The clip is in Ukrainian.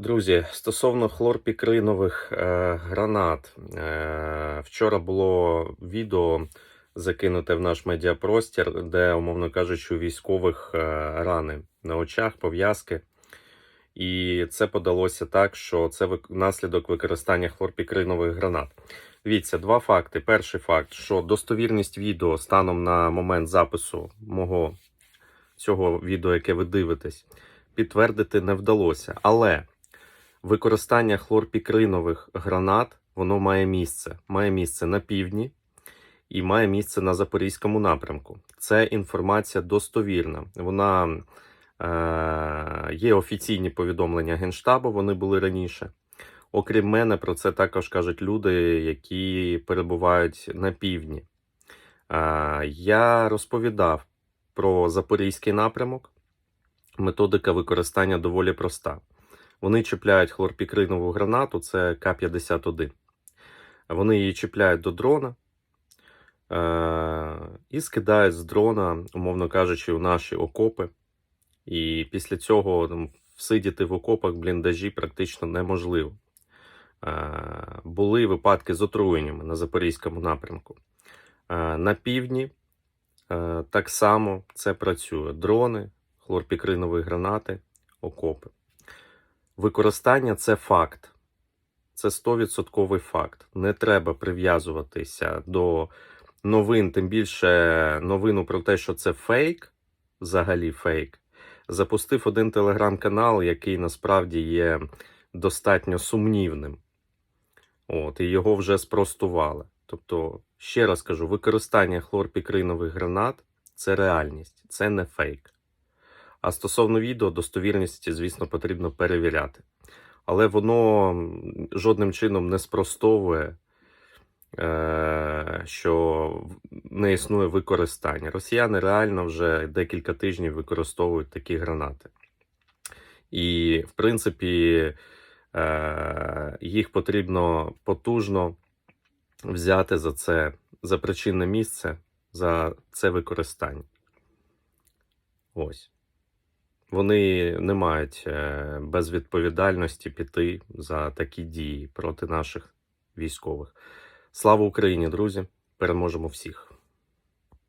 Друзі, стосовно хлорпікринових е, гранат, е, вчора було відео закинуте в наш медіапростір, де, умовно кажучи, у військових е, рани на очах, пов'язки. І це подалося так, що це наслідок використання хлорпікринових гранат. Дивіться, два факти. Перший факт, що достовірність відео станом на момент запису мого цього відео, яке ви дивитесь, підтвердити не вдалося. Але використання хлорпікринових гранат воно має місце. Має місце на півдні і має місце на запорізькому напрямку. Це інформація достовірна. Вона е, є офіційні повідомлення Генштабу, вони були раніше. Окрім мене, про це також кажуть люди, які перебувають на півдні. Е, я розповідав про запорізький напрямок. Методика використання доволі проста. Вони чіпляють хлорпікринову гранату, це К-51. Вони її чіпляють до дрона е- і скидають з дрона, умовно кажучи, у наші окопи. І після цього там, всидіти в окопах бліндажі практично неможливо. Е- були випадки з отруєннями на запорізькому напрямку. Е- на півдні е- так само це працює: дрони, хлорпікринові гранати, окопи. Використання це факт. Це 100% факт. Не треба прив'язуватися до новин, тим більше новину про те, що це фейк, взагалі фейк. Запустив один телеграм-канал, який насправді є достатньо сумнівним. От, і його вже спростували. Тобто, ще раз кажу, використання хлорпікринових гранат це реальність, це не фейк. А стосовно відео, достовірність, звісно, потрібно перевіряти. Але воно жодним чином не спростовує, е, що не існує використання. Росіяни реально вже декілька тижнів використовують такі гранати. І, в принципі, е, їх потрібно потужно взяти за це, за причинне місце, за це використання. Ось. Вони не мають е, безвідповідальності піти за такі дії проти наших військових. Слава Україні, друзі! Переможемо всіх!